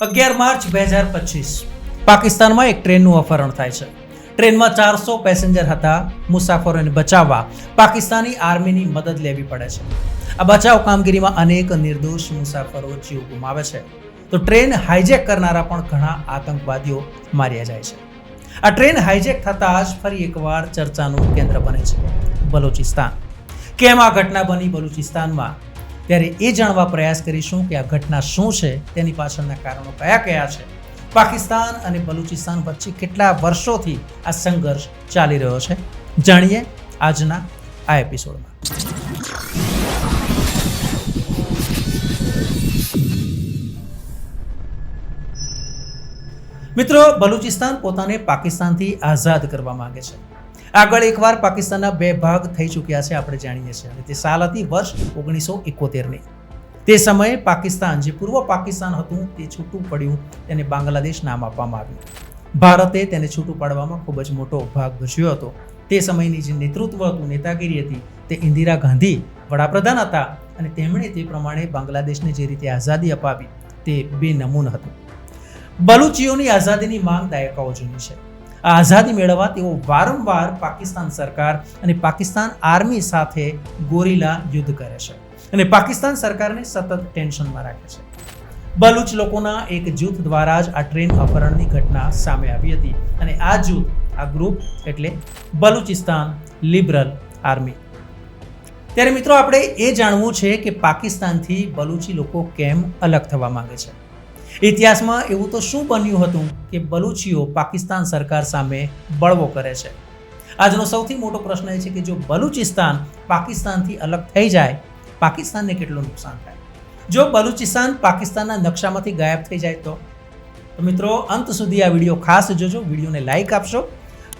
અગિયાર માર્ચ બે હજાર પચીસ. પાકિસ્તાનમાં એક ટ્રેનનું અપહરણ થાય છે. ટ્રેનમાં ચારસો પેસેન્જર હતા, મુસાફરોને બચાવવા પાકિસ્તાની આર્મીની મદદ લેવી પડે છે. આ બચાવ કામગીરીમાં અનેક નિર્દોષ મુસાફરો જીવ ગુમાવે છે. તો ટ્રેન હાઇજેક કરનારા પણ ઘણા આતંકવાદીઓ માર્યા જાય છે. આ ટ્રેન હાઇજેક થતાં જ ફરી એકવાર ચર્ચાનું કેન્દ્ર બને છે. બલુચિસ્તાન. કેમ આ ઘટના બની? બલુચિસ્તાનમાં ત્યારે એ જાણવા પ્રયાસ કરીશું કે આ ઘટના શું છે, તેની પાછળના કારણો કયા કયા છે. પાકિસ્તાન અને બલુચિસ્તાન વચ્ચે કેટલા વર્ષોથી આ સંઘર્ષ ચાલી રહ્યો છે, જાણીએ આજના આ એપિસોડમાં. મિત્રો, બલુચિસ્તાન પોતાને પાકિસ્તાનથી આઝાદ કરવા માંગે છે. આગળ એકવાર પાકિસ્તાનના બે ભાગ થઈ ચૂક્યા છે, આપણે જાણીએ છીએ. અને તે સાલ હતી વર્ષ ઓગણીસો એકોતેરની તે સમયે પાકિસ્તાન, જે પૂર્વ પાકિસ્તાન હતું, તે છૂટું પડ્યું, તેને બાંગ્લાદેશ નામ આપવામાં આવ્યું. ભારતે તેને છૂટું પાડવામાં ખૂબ જ મોટો ભાગ ભજવ્યો હતો. તે સમયની જે નેતૃત્વ હતું, નેતાગીરી હતી, તે ઇન્દિરા ગાંધી વડાપ્રધાન હતા અને તેમણે તે પ્રમાણે બાંગ્લાદેશને જે રીતે આઝાદી અપાવી, તે બે નમૂન હતું. બલુચીઓની આઝાદીની માંગ દાયકાઓ જૂની છે. આ આઝાદી મેળવવા તેઓ વારંવાર પાકિસ્તાન સરકાર અને પાકિસ્તાન આર્મી સાથે ગોરીલા યુદ્ધ કરે છે અને પાકિસ્તાન સરકારને સતત ટેન્શનમાં રાખે છે. બલુચ લોકોના એક જૂથ દ્વારા જ આ ટ્રેન અપહરણની ઘટના સામે આવી હતી અને આ જૂથ, આ ગ્રુપ એટલે બલુચિસ્તાન લિબરલ આર્મી. ત્યારે મિત્રો, આપણે એ જાણવું છે કે પાકિસ્તાનથી બલુચી લોકો કેમ અલગ થવા માંગે છે? ઇતિહાસમાં એવું તો શું બન્યું હતું કે બલુચીઓ પાકિસ્તાન સરકાર સામે બળવો કરે છે? આજનો સૌથી મોટો પ્રશ્ન એ છે કે જો બલુચિસ્તાન પાકિસ્તાનથી અલગ થઈ જાય, પાકિસ્તાનને કેટલું નુકસાન થાય? જો બલુચિસ્તાન પાકિસ્તાનના નકશામાંથી ગાયબ થઈ જાય તો? મિત્રો, અંત સુધી આ વીડિયો ખાસ જોજો, વિડીયોને લાઈક આપશો.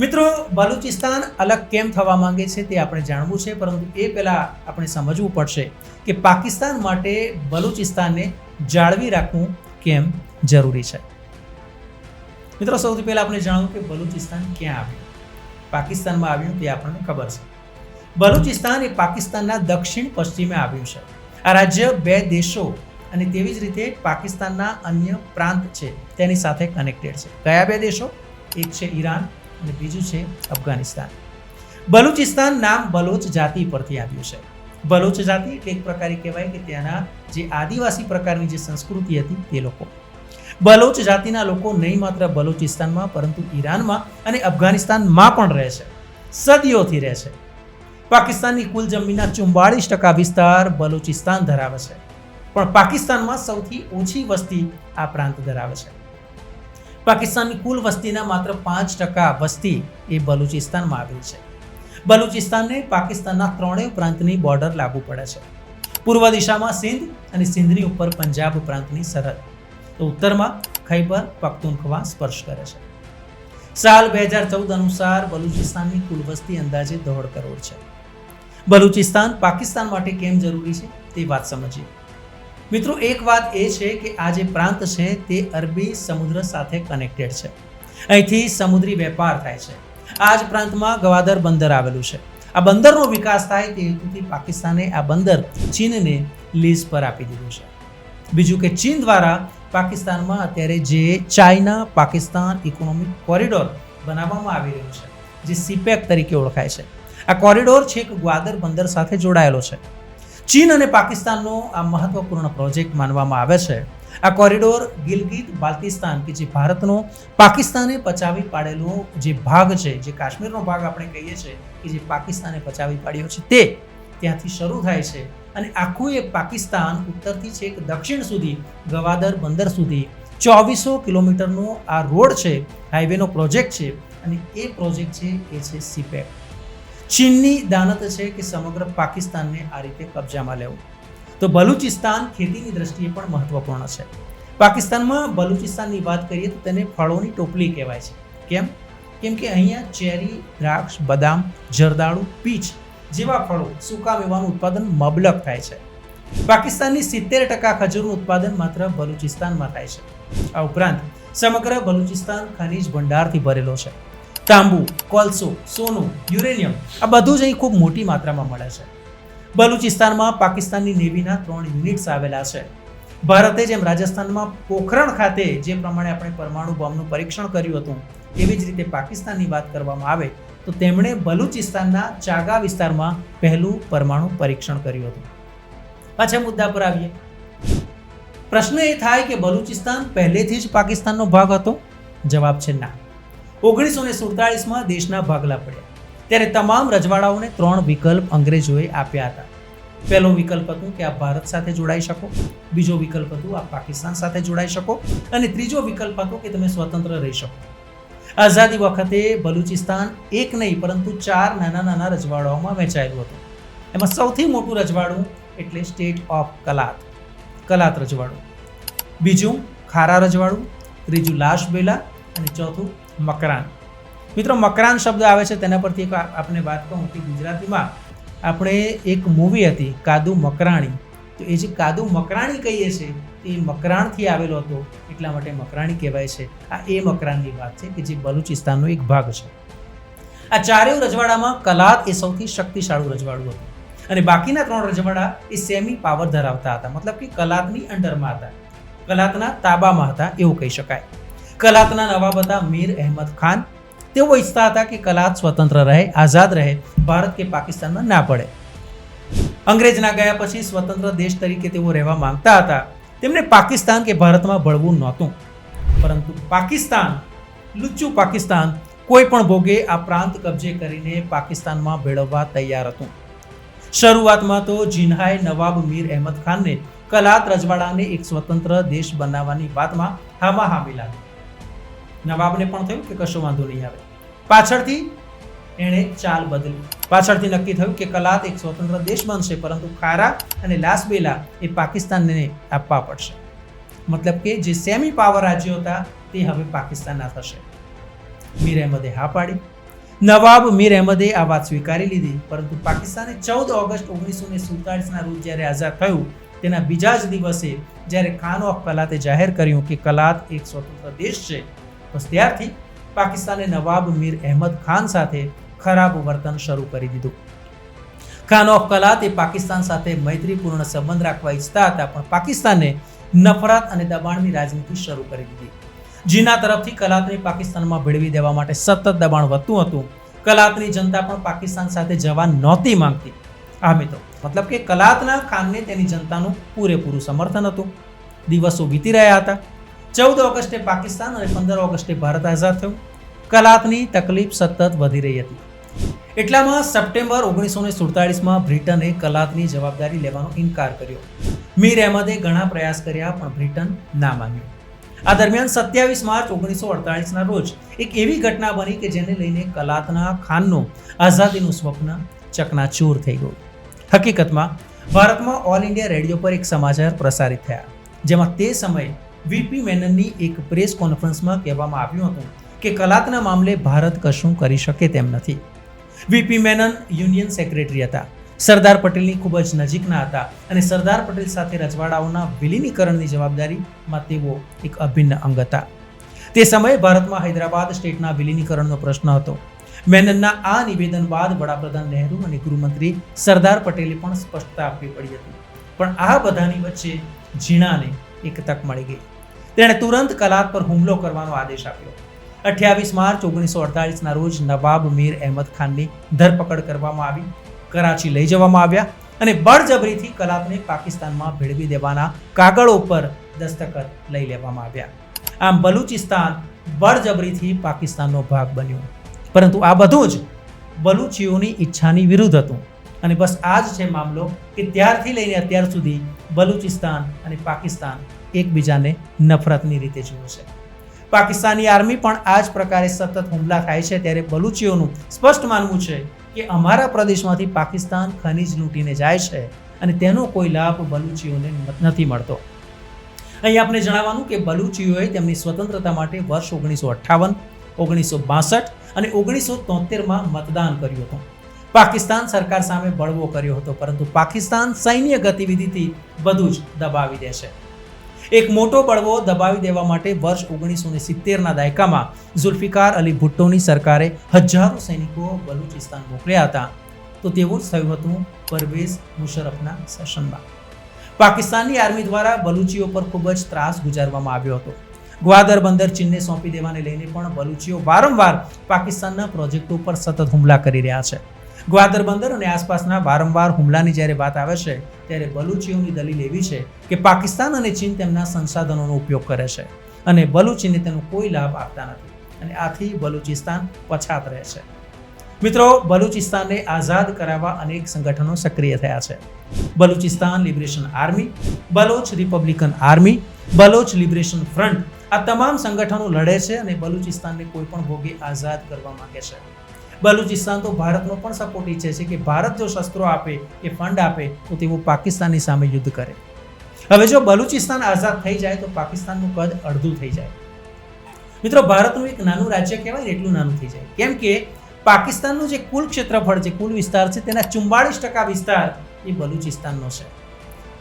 મિત્રો, બલુચિસ્તાન અલગ કેમ થવા માંગે છે તે આપણે જાણવું છે, પરંતુ એ પહેલાં આપણે સમજવું પડશે કે પાકિસ્તાન માટે બલુચિસ્તાનને જાળવી રાખવું કેમ જરૂરી છે? મિત્રો, સૌથી પહેલાં આપણે જાણવું કે બલુચિસ્તાન ક્યાં આવ્યું? પાકિસ્તાનમાં આવ્યું તે આપણને ખબર છે. બલુચિસ્તાન એ પાકિસ્તાનના દક્ષિણ પશ્ચિમે આવ્યું છે. આ રાજ્ય બે દેશો અને તેવી જ રીતે પાકિસ્તાનના અન્ય પ્રાંત છે, તેની સાથે કનેક્ટેડ છે. કયા બે દેશો? એક છે ઈરાન અને બીજું છે અફઘાનિસ્તાન. બલુચિસ્તાન નામ બલોચ જાતિ પરથી આવ્યું છે. બલોચ જાતિ એટલે એક પ્રકારે કહેવાય કે ત્યાંના જે આદિવાસી પ્રકારની જે સંસ્કૃતિ હતી તે લોકો. બલોચ જાતિના લોકો નહીં માત્ર બલોચિસ્તાનમાં, પરંતુ ઈરાનમાં અને અફઘાનિસ્તાનમાં પણ રહે છે. સદીઓથી રહે છે. પાકિસ્તાનની કુલ જમીનના ચુમ્બાળીસ ટકા વિસ્તાર બલુચિસ્તાન ધરાવે છે. પણ પાકિસ્તાનમાં સૌથી ઓછી વસ્તી આ પ્રાંત ધરાવે છે. પાકિસ્તાનની કુલ વસ્તીના માત્ર પાંચ ટકા વસ્તી એ બલુચિસ્તાનમાં આવેલી છે. બલુચિસ્તાનને પાકિસ્તાનના ત્રણેય પ્રાંતની બોર્ડર લાગુ પડે છે. પૂર્વ દિશામાં સિંધ અને સિંધની ઉપર પંજાબ પ્રાંતની સરહદ. તો ઉત્તરમાં ખૈબર પખ્તુનખવા સ્પર્શ કરે છે. સાલ બે હજાર ચૌદ અનુસાર બલુચિસ્તાનની કુલ વસ્તી અંદાજે દોઢ કરોડ છે. બલુચિસ્તાન પાકિસ્તાન માટે કેમ જરૂરી છે તે વાત સમજીએ. મિત્રો, એક વાત એ છે કે આ જે પ્રાંત છે તે અરબી સમુદ્ર સાથે કનેક્ટેડ છે. અહીંથી સમુદ્રી વેપાર થાય છે. આ જ પ્રાંતમાં ગવાદર બંદર આવેલું છે. આ બંદરનો વિકાસ થાય તે હેતુથી પાકિસ્તાને આ બંદર ચીનને લીઝ પર આપી દીધું છે. બીજું કે ચીન દ્વારા પાકિસ્તાનમાં અત્યારે જે ચાઇના પાકિસ્તાન ઇકોનોમિક કોરિડોર બનાવવામાં આવી રહ્યું છે, જે સીપેક તરીકે ઓળખાય છે. આ કોરિડોર છેક ગ્વાદર બંદર સાથે જોડાયેલો છે. ચીન અને પાકિસ્તાનનો આ મહત્વપૂર્ણ પ્રોજેક્ટ માનવામાં આવે છે આ કોરિડોર ગિલગિત બાલ્તિસ્તાન કે જે ભારતનો પાકિસ્તાને પચાવી પાડેલો જે ભાગ છે, જે કાશ્મીરનો ભાગ આપણે કહીએ છીએ કે જે પાકિસ્તાને પચાવી પાડ્યો છે તે ત્યાંથી શરૂ થાય છે અને આખું એ પાકિસ્તાન ઉત્તરથી છેક દક્ષિણ સુધી, ગવાદર બંદર સુધી, ચોવીસો કિલોમીટરનો આ રોડ છે, હાઈવેનો પ્રોજેક્ટ છે અને એ પ્રોજેક્ટ છે એ છે સીપેક. ચીનની દાનત છે કે સમગ્ર પાકિસ્તાનને આ રીતે કબજામાં લેવું. તો બલુચિસ્તાન ખેતીની દ્રષ્ટિએ પણ મહત્વપૂર્ણ છે. પાકિસ્તાનમાં બલુચિસ્તાનની વાત કરીએ તો તેને ફળોની ટોપલી કહેવાય છે. કેમ? કેમ કે અહીંયા ચેરી, દ્રાક્ષ, બદામ, જરદાળુ, પીચ જેવા ફળો સૂકા મેવાનું ઉત્પાદન મબલક થાય છે. પાકિસ્તાનની સિત્તેર ટકા ખજૂરનું ઉત્પાદન માત્ર બલુચિસ્તાનમાં થાય છે. આ ઉપરાંત સમગ્ર બલુચિસ્તાન ખનિજ ભંડારથી ભરેલો છે. તાંબુ, કોલસો, સોનું, યુરેનિયમ આ બધું જ અહીં ખૂબ મોટી માત્રામાં મળે છે. બલુચિસ્તાનમાં પાકિસ્તાનની નેવીના ત્રણ યુનિટ્સ આવેલા છે. ભારતે જેમ રાજસ્થાનમાં પોખરણ ખાતે જે પ્રમાણે આપણે પરમાણુ બોમ્બનું પરીક્ષણ કર્યું હતું, એવી જ રીતે પાકિસ્તાનની વાત કરવામાં આવે, તો તેમણે બલુચિસ્તાનના ચાગા વિસ્તારમાં પહેલું પરમાણુ પરીક્ષણ કર્યું હતું. પાછા મુદ્દા પર આવીએ. પ્રશ્ન એ થાય કે બલુચિસ્તાન પહેલેથી જ પાકિસ્તાનનો ભાગ હતો? જવાબ છે ના. ઓગણીસો ને સુડતાળીસમાં દેશના ભાગલા પડ્યા. ત્યારે તમામ રજવાડાઓને ત્રણ વિકલ્પ અંગ્રેજોએ આપ્યા હતા. પહેલો વિકલ્પ હતું કે આપ ભારત સાથે જોડાઈ શકો, બીજો વિકલ્પ હતું આપ પાકિસ્તાન સાથે જોડાઈ શકો, અને ત્રીજો વિકલ્પ હતો કે તમે સ્વતંત્ર રહી શકો. આઝાદી વખતે બલુચિસ્તાન એક નહીં, પરંતુ ચાર નાના નાના રજવાડાઓમાં વહેંચાયેલું હતું. એમાં સૌથી મોટું રજવાડું એટલે સ્ટેટ ઓફ કલાત કલાત રજવાડું. બીજું ખારા રજવાડું, ત્રીજું લાશ બેલા, અને ચોથું મકરાન. મિત્રો મકરાન શબ્દ આવે છે, તેના પરથી એક આપણે વાત કહું કે ગુજરાતીમાં આપણે એક મૂવી હતી, કાદુ મકરાણી. તો એ જે કાદુ મકરાણી કહીએ છીએ એ મકરાણથી આવેલો હતો, એટલા માટે મકરાણી કહેવાય છે. આ એ મકરાનની વાત છે કે જે બલુચિસ્તાનનો એક ભાગ છે. આ ચારેય રજવાડામાં કલાત એ સૌથી શક્તિશાળું રજવાડું હતું. અને બાકીના ત્રણ રજવાડા એ સેમી પાવર ધરાવતા હતા. મતલબ કે કલાતની અંડરમાં હતા. કલાતના તાબામાં હતા, એવું કહી શકાય. કલાતના નવાબ હતા મીર અહેમદ ખાન તેઓ ઈચ્છતા હતા કે કલાત સ્વતંત્ર રહે, આઝાદ રહે, ભારત કે પાકિસ્તાનમાં ના પડે. અંગ્રેજના ગયા પછી સ્વતંત્ર દેશ તરીકે તેઓ રહેવા માંગતા હતા. તેમને પાકિસ્તાન કે ભારતમાં ભળવું નહોતું. પરંતુ પાકિસ્તાન, લુચ્ચું પાકિસ્તાન કોઈ પણ ભોગે આ પ્રાંત કબજે કરીને પાકિસ્તાનમાં ભેળવવા તૈયાર હતું. શરૂઆતમાં તો જિન્હાએ નવાબ મીર અહેમદ ખાનને કલાત રજવાડાને એક સ્વતંત્ર દેશ બનાવવાની વાતમાં હામા હામી લાગી. નવાબને પણ થયું કે કશો વાંધો નહીં આવે. પાછળથી એણે ચાલ બદલી. પાછળથી નક્કી થયું કે કલાત એક સ્વતંત્ર દેશ બનશે, પરંતુ ખારા અને લાસબેલા એ પાકિસ્તાનને આપવા પડશે. મતલબ કે જે સેમી પાવર રાજ્યો હતા, તે હવે પાકિસ્તાનના થશે. મીર અહેમદે હા પાડી. નવાબ મીર અહેમદે આ વાત સ્વીકારી લીધી, પરંતુ પાકિસ્તાને ચૌદ ઓગસ્ટ ઓગણીસો ને સુડતાલીસના રોજ જ્યારે આઝાદ થયું, તેના બીજા જ દિવસે જ્યારે ખાન ઓફ કલાતે જાહેર કર્યું કે કલાત એક સ્વતંત્ર દેશ છે બસ ત્યારથી પાકિસ્તાને નવાબ મીર અહેમદ ખાન સાથે ખરાબ વર્તન શરૂ કરી દીધું. ખાન ઓફ કલાત એ પાકિસ્તાન સાથે મૈત્રીપૂર્ણ સંબંધ રાખવા ઈચ્છતા હતા, પણ પાકિસ્તાને નફરત અને દબાણની રાજનીતિ શરૂ કરી દીધી. જીના તરફથી કલાતને પાકિસ્તાનમાં ભેળવી દેવા માટે સતત દબાણ વધતું હતું. કલાતની જનતા પણ પાકિસ્તાન સાથે જવા નહોતી માંગતી. આ મિત્રો, મતલબ કે કલાતના ખાનને તેની જનતાનું પૂરેપૂરું સમર્થન હતું. દિવસો વીતી રહ્યા હતા. ચૌદ ઓગસ્ટે પાકિસ્તાન અને પંદર ઓગસ્ટે ભારત આઝાદ થયું. કલાતની તકલીફ સતત વધી રહી હતી. એટલામાં સપ્ટેમ્બર ઓગણીસો ને સુડતાળીસમાં બ્રિટને કલાતની જવાબદારી લેવાનો ઇનકાર કર્યો. મીર અહેમદે ઘણા પ્રયાસ કર્યા, પણ બ્રિટન ના માન્યું. આ દરમિયાન સત્યાવીસ માર્ચ ઓગણીસો અડતાળીસના રોજ એક એવી ઘટના બની કે જેને લઈને કલાતના ખાનનું આઝાદીનું સ્વપ્ન ચકનાચૂર થઈ ગયું. હકીકતમાં, ભારતમાં ઓલ ઇન્ડિયા રેડિયો પર એક સમાચાર પ્રસારિત થયા, જેમાં તે સમયે વીપી મેનનની એક પ્રેસ કોન્ફરન્સમાં કહેવામાં આવ્યું હતું કે કલાકના મામલે ભારત કશું કરી શકે તેમ નથી. વીપી મેનન યુનિયન સેક્રેટરી હતા. સરદાર પટેલની ખૂબ જ નજીકના હતા અને સરદાર પટેલ સાથે રજવાડાઓના વિલીનીકરણની જવાબદારીમાં તેઓ એક અભિન્ન અંગ હતા. તે સમયે ભારતમાં હૈદરાબાદ સ્ટેટના વિલીનીકરણનો પ્રશ્ન હતો. મેનનના આ નિવેદન બાદ વડાપ્રધાન નહેરુ અને ગૃહમંત્રી સરદાર પટેલે પણ સ્પષ્ટતા આપવી પડી હતી. પણ આ બધાની વચ્ચે ઝીણાને એક તક મળી ગઈ. તેણે તુરંત કલાત પર હુમલો કરવાનો આદેશ આપ્યો. અઠ્યાવીસ માર્ચ ઓગણીસો અડતાલીસના રોજ નવાબ મીર અહેમદ ખાનની ધરપકડ કરવામાં આવી. કરાચી લઈ જવામાં આવ્યા અને બળજબરીથી કલાપને પાકિસ્તાનમાં ભેળવી દેવાના કાગળો પર દસ્તખત લઈ લેવામાં આવ્યા. આમ બલુચિસ્તાન બળજબરીથી પાકિસ્તાનનો ભાગ બન્યો. પરંતુ આ બધું જ બલુચીઓની ઈચ્છાની વિરુદ્ધ હતું. અને બસ આ જ છે મામલો કે ત્યારથી લઈને અત્યાર સુધી બલુચિસ્તાન અને પાકિસ્તાન એકબીજાને નફરતની રીતે જુએ છે. પાકિસ્તાની આર્મી પણ આ જ પ્રકારે સતત હુમલા થાય છે ત્યારે બલુચીઓનું સ્પષ્ટ માનવું છે કે અમારા પ્રદેશમાંથી પાકિસ્તાન ખનીજ લૂંટીને જાય છે અને તેનો કોઈ લાભ બલુચીઓને નથી મળતો. અહીં આપણે જણાવવાનું કે બલુચીઓએ તેમની સ્વતંત્રતા માટે વર્ષ ઓગણીસો અઠ્ઠાવન, ઓગણીસો બાસઠ અને ઓગણીસો તોતેરમાં મતદાન કર્યું હતું. પાકિસ્તાન સરકાર સામે બળવો કર્યો હતો, પરંતુ પાકિસ્તાન સૈન્ય ગતિવિધિથી બધું જ દબાવી દે છે એક મોટો બળવો દબાવી દેવા માટે વર્ષ ઓગણીસો ને સિત્તેરના દાયકામાં ઝુલ્ફિકાર અલી ભુટ્ટોની સરકારે હજારો સૈનિકો બલુચિસ્તાન મોકલ્યા હતા. તો તેવું જ થયું હતું પરવેઝ મુશરફના શાસનમાં પાકિસ્તાનની આર્મી દ્વારા બલુચીઓ પર ખૂબ જ ત્રાસ ગુજારવામાં આવ્યો હતો. ગ્વાદર બંદર ચીનને સોંપી દેવાને લઈને પણ બલુચીઓ વારંવાર પાકિસ્તાનના પ્રોજેક્ટો પર સતત હુમલા કરી રહ્યા છે. ગ્વાદર બંદર અને આસપાસના વારંવાર હુમલાની જ્યારે વાત આવે છે, ત્યારે બલુચીઓની દલીલ એવી છે કે પાકિસ્તાન અને ચીન તેમના સંસાધનોનો ઉપયોગ કરે છે અને બલુચીને તેનો કોઈ લાભ આપતા નથી અને આથી બલુચિસ્તાન પછાત રહે છે. મિત્રો, બલુચિસ્તાનને આઝાદ કરાવવા અનેક સંગઠનો સક્રિય થયા છે. Balochistan liberation army, Baloch republican army, Baloch liberation front આ તમામ સંગઠનો લડે છે અને બલુચિસ્તાનને કોઈ પણ ભોગે આઝાદ કરવા માંગે છે. બલુચિસ્તાન તો ભારતનો પણ સપોર્ટ ઈચ્છે છે કે ભારત જો શસ્ત્રો આપે, કે ફંડ આપે, તો તેઓ પાકિસ્તાનની સામે યુદ્ધ કરે. હવે જો બલુચિસ્તાન આઝાદ થઈ જાય તો પાકિસ્તાનનું કદ અડધું થઈ જાય. મિત્રો, ભારતનું એક નાનું રાજ્ય કહેવાય ને એટલું નાનું થઈ જાય. કેમ કે પાકિસ્તાનનું જે કુલ ક્ષેત્રફળ છે, કુલ વિસ્તાર છે, તેના ચુમ્બાળીસ ટકા વિસ્તાર એ બલુચિસ્તાનનો છે.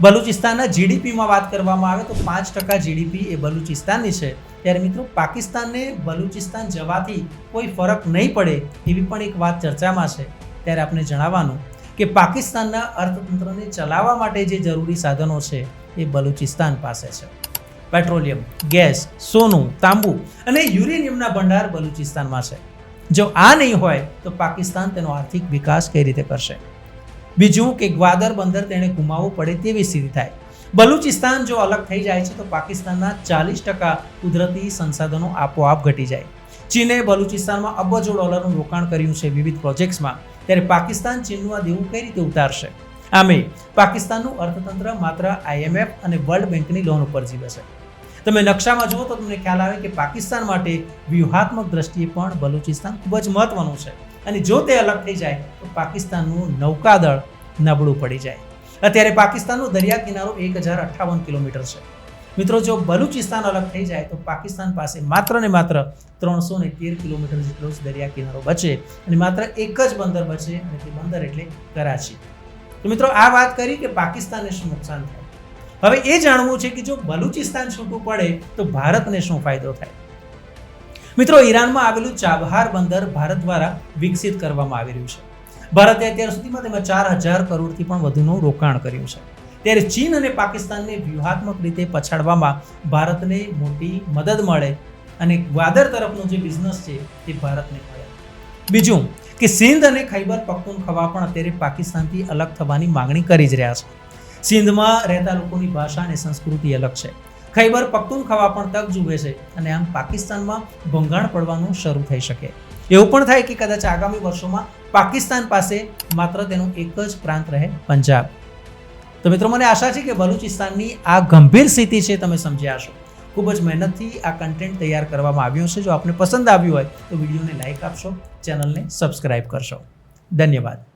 બલુચિસ્તાનના જીડીપીમાં વાત કરવામાં આવે તો પાંચ ટકા જીડીપી એ બલુચિસ્તાનની છે. ત્યારે મિત્રો પાકિસ્તાનને બલુચિસ્તાન જવાથી કોઈ ફરક નહીં પડે એવી પણ એક વાત ચર્ચામાં છે. ત્યારે આપણે જણાવવાનું કે પાકિસ્તાનના અર્થતંત્રને ચલાવવા માટે જે જરૂરી સાધનો છે એ બલુચિસ્તાન પાસે છે. પેટ્રોલિયમ, ગેસ, સોનું, તાંબુ અને યુરેનિયમના ભંડાર બલુચિસ્તાનમાં છે. જો આ નહીં હોય તો પાકિસ્તાન તેનો આર્થિક વિકાસ કઈ રીતે કરશે? બીજું કે ગ્વાદર બંદર તેણે ગુમાવવું પડે તેવી સ્થિતિ થાય. બલુચિસ્તાન જો અલગ થઈ જાય છે, તો પાકિસ્તાનના ચાલીસ ટકા કુદરતી સંસાધનો આપોઆપ ઘટી જાય. ચીને બલુચિસ્તાનમાં અબજો ડોલરનું રોકાણ કર્યું છે વિવિધ પ્રોજેક્ટ્સમાં. ત્યારે પાકિસ્તાન ચીનનું આ દેવું કઈ રીતે ઉતારશે? આમે, પાકિસ્તાનનું અર્થતંત્ર માત્ર આઈએમએફ અને વર્લ્ડ બેંકની લોન ઉપર જીવે છે. તમે નકશામાં જુઓ તો તમને ખ્યાલ આવે કે પાકિસ્તાન માટે વ્યૂહાત્મક દ્રષ્ટિએ પણ બલુચિસ્તાન ખૂબ જ મહત્વનું છે. અને જો તે અલગ થઈ જાય, તો પાકિસ્તાનનું નૌકાદળ નબળું પડી જાય. અત્યારે પાકિસ્તાનનો દરિયા કિનારો એક હજાર અઠ્ઠાવન કિલોમીટર છે. મિત્રો, જો બલુચિસ્તાન અલગ થઈ જાય, તો પાકિસ્તાન પાસે માત્ર ને માત્ર ત્રણસો ને તેર કિલોમીટર જેટલો જ દરિયા કિનારો બચે અને માત્ર એક જ બંદર બચે અને તે બંદર એટલે કરાચી. તો મિત્રો, આ વાત કરી કે પાકિસ્તાનને શું નુકસાન થાય. હવે એ જાણવું છે કે જો બલુચિસ્તાન છૂટું પડે, તો ભારતને શું ફાયદો થાય. મિત્રો, ઈરાનમાં આવેલું ચાબહાર બંદર ભારત દ્વારા વિકસિત કરવામાં આવી રહ્યું છે. ભારતે અત્યાર સુધીમાં તેમાં ચાર હજાર કરોડથી પણ વધુનું રોકાણ કર્યું છે. ત્યારે ચીન અને પાકિસ્તાનને વ્યૂહાત્મક રીતે પછાડવામાં ભારતને મોટી મદદ મળે અને ગ્વાદર તરફનો જે બિઝનેસ છે તે ભારતને મળે. બીજું કે સિંધ અને ખૈબર પખ્તુનખવા પણ અત્યારે પાકિસ્તાનથી અલગ થવાની માંગણી કરી જ રહ્યા છે. સિંધમાં રહેતા લોકોની ભાષા અને સંસ્કૃતિ અલગ છે. ખૈબર પખ્તુનખવા પણ તક જુએ છે અને આમ પાકિસ્તાનમાં ભંગાણ પડવાનું શરૂ થઈ શકે. એવું પણ થાય કે કદાચ આગામી વર્ષોમાં પાકિસ્તાન પાસે માત્ર તેનું એક જ પ્રાંત રહે, પંજાબ. તો મિત્રો, મને આશા છે કે બલુચિસ્તાનની આ ગંભીર સ્થિતિ છે તમે સમજ્યા હશો. ખૂબ જ મહેનતથી આ કન્ટેન્ટ તૈયાર કરવામાં આવ્યું છે જો આપને પસંદ આવ્યું હોય તો વિડીયોને લાઇક આપશો, ચેનલને સબસ્ક્રાઇબ કરશો. ધન્યવાદ.